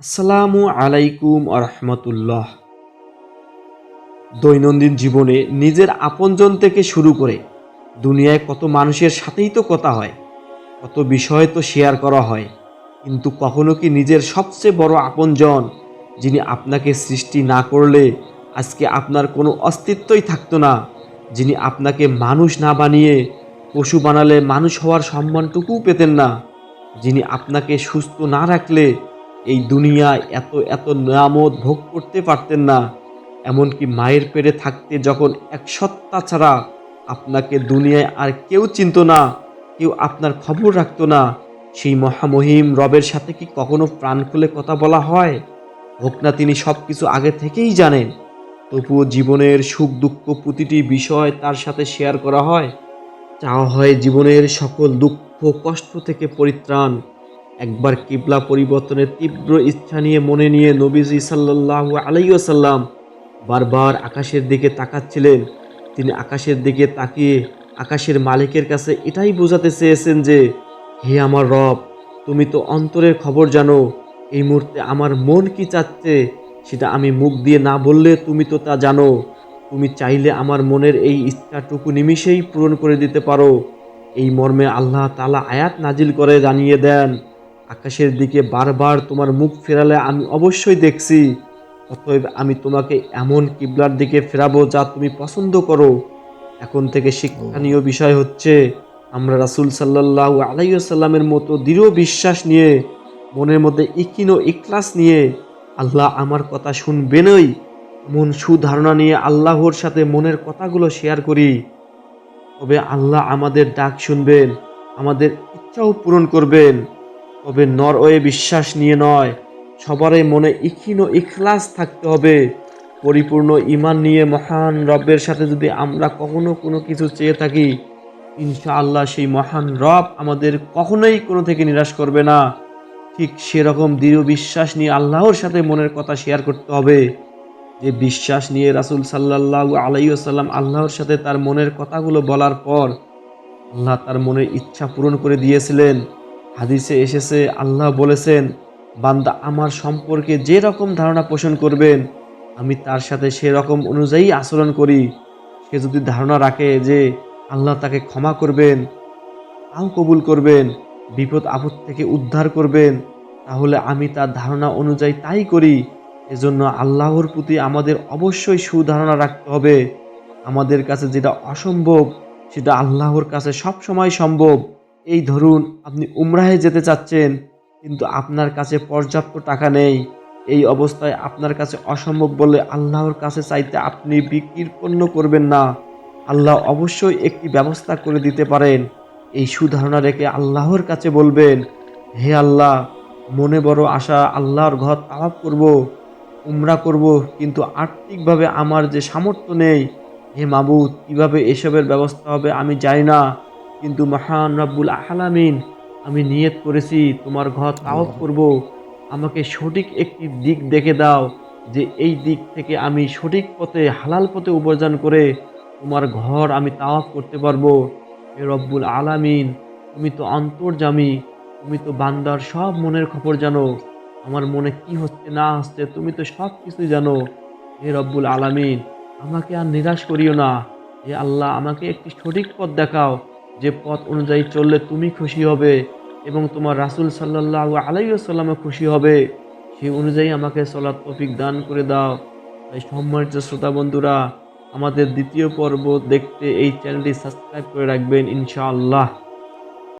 আসসালামু আলাইকুম আরহামতুল্লাহ দৈনন্দিন জীবনে নিজের আপনজন থেকে শুরু করে দুনিয়ায় কত মানুষের সাথেই তো কথা হয়, কত বিষয় তো শেয়ার করা হয়, কিন্তু কখনো কি নিজের সবচেয়ে বড় আপনজন, যিনি আপনাকে সৃষ্টি না করলে আজকে আপনার কোনো অস্তিত্বই থাকতো না, যিনি আপনাকে মানুষ না বানিয়ে পশু বানালে মানুষ হওয়ার সম্মানটুকুও পেতেন না, যিনি আপনাকে সুস্থ না রাখলে এই দুনিয়ায় এত এত নিয়ামত ভোগ করতে পারতেন না। এমনকি মায়ের পেটে থাকতে যখন এক সত্তা ছাড়া আপনাকে দুনিয়ায় আর কেউ চিনত না, কেউ আপনার খবর রাখতো না, সেই মহামহিম রবের সাথে কি কখনো প্রাণ খুলে কথা বলা হয়? হোক না তিনি সব কিছু আগে থেকেই জানেন, তবুও জীবনের সুখ দুঃখ প্রতিটি বিষয় তার সাথে শেয়ার করা হয়। চাওয়া হয় জীবনের সকল দুঃখ কষ্ট থেকে পরিত্রাণ একবার কিবলা পরিবর্তনের তীব্র ইচ্ছা নিয়ে মনে নিয়ে নবীজি সাল্লাহ আলাইসাল্লাম বারবার আকাশের দিকে তাকাচ্ছিলেন। তিনি আকাশের দিকে তাকিয়ে আকাশের মালিকের কাছে এটাই বোঝাতে চেয়েছেন যে, হে আমার রব, তুমি তো অন্তরের খবর জানো, এই মুহূর্তে আমার মন কি চাচ্ছে সেটা আমি মুখ দিয়ে না বললে তুমি তো তা জানো। তুমি চাইলে আমার মনের এই ইচ্ছাটুকু নিমিষেই পূরণ করে দিতে পারো। এই মর্মে আল্লাহ তালা আয়াত নাজিল করে জানিয়ে দেন আকাশের দিকে বারবার তোমার মুখ ফেরালে আমি অবশ্যই দেখছি। অতএব আমি তোমাকে এমন কিবলার দিকে ফেরাবো যা তুমি পছন্দ করো। এখন থেকে শিক্ষণীয় বিষয় হচ্ছে, আমরা রাসুল সাল্লাহ আলাইসাল্লামের মতো দৃঢ় বিশ্বাস নিয়ে, মনের মধ্যে ইকিন ইকলাস নিয়ে আল্লাহ আমার কথা শুনবেনই এমন সুধারণা নিয়ে আল্লাহর সাথে মনের কথাগুলো শেয়ার করি। তবে আল্লাহ আমাদের ডাক শুনবেন, আমাদের ইচ্ছাও পূরণ করবেন। তবে নর ওয়ে বিশ্বাস নিয়ে নয়। সবারই মনে ইখিন ইখলাস থাকতে হবে। পরিপূর্ণ ইমান নিয়ে মহান রবের সাথে যদি আমরা কখনো কোনো কিছু চেয়ে থাকি, ইনশাআল্লাহ সেই মহান রব আমাদের কখনোই কোনো থেকে নিরাশ করবে না। ঠিক সেরকম দৃঢ় বিশ্বাস নিয়ে আল্লাহর সাথে মনের কথা শেয়ার করতে হবে। যে বিশ্বাস নিয়ে রাসুল সাল্লাহ আলাইসাল্লাম আল্লাহর সাথে তার মনের কথাগুলো বলার পর আল্লাহ তার মনের ইচ্ছা পূরণ করে দিয়েছিলেন। হাদিসে এসেছে, আল্লাহ বলেছেন, বান্দা আমার সম্পর্কে যে রকম ধারণা পোষণ করবেন, আমি তার সাথে সেরকম অনুযায়ী আচরণ করি। সে যদি ধারণা রাখে যে আল্লাহ তাকে ক্ষমা করবেন, তাও কবুল করবেন, বিপদ আপদ থেকে উদ্ধার করবেন, তাহলে আমি তার ধারণা অনুযায়ী তাই করি। এজন্য আল্লাহর প্রতি আমাদের অবশ্যই সুধারণা রাখতে হবে। আমাদের কাছে যেটা অসম্ভব, সেটা আল্লাহর কাছে সব সময় সম্ভব। এই ধরুন আপনি উমরাহে যেতে চাচ্ছেন, কিন্তু আপনার কাছে পর্যাপ্ত টাকা নেই। এই অবস্থায় আপনার কাছে অসম্ভব বলে আল্লাহর কাছে চাইতে আপনি বিকৃপণ্য করবেন না। আল্লাহ অবশ্যই একটি ব্যবস্থা করে দিতে পারেন। এই সুধারণা রেখে আল্লাহর কাছে বলবেন, হে আল্লাহ, মনে বড় আশা আল্লাহর ঘর তাওয়াব করব, উমরা করব, কিন্তু আর্থিকভাবে আমার যে সামর্থ্য নেই, হে মাবুদ, কীভাবে এসবের ব্যবস্থা হবে আমি জানি না। কিন্তু মহান রব্বুল আলামিন, আমি নিয়ত করেছি, তোমার ঘর তাওয়াব করব। আমাকে সঠিক একটি দিক দেখে দাও, যে এই দিক থেকে আমি সঠিক পথে, হালাল পথে উপার্জন করে তোমার ঘর আমি তাওয়াফ করতে পারব। এ রব্বুল আলামিন, তুমি তো অন্তর্জামী তুমি তো বান্দার সব মনের খবর জানো। আমার মনে কি হচ্ছে, না হচ্ছে, তুমি তো সব কিছুই জানো। হে রব্বুল আলামিন, আমাকে আর নিরাশ করিও না। হে আল্লাহ, আমাকে একটি সঠিক পথ দেখাও। যে পথ অনুযায়ী চললে তুমি খুশি হবে এবং তোমার রাসুল সাল্লাহ আলাইসাল্লামও খুশি হবে, সেই অনুযায়ী আমাকে চলার তফিক দান করে দাও। তাই সম্মানিত শ্রোতা বন্ধুরা, আমাদের দ্বিতীয় পর্ব দেখতে এই চ্যানেলটি সাবস্ক্রাইব করে রাখবেন ইনশাআল্লাহ।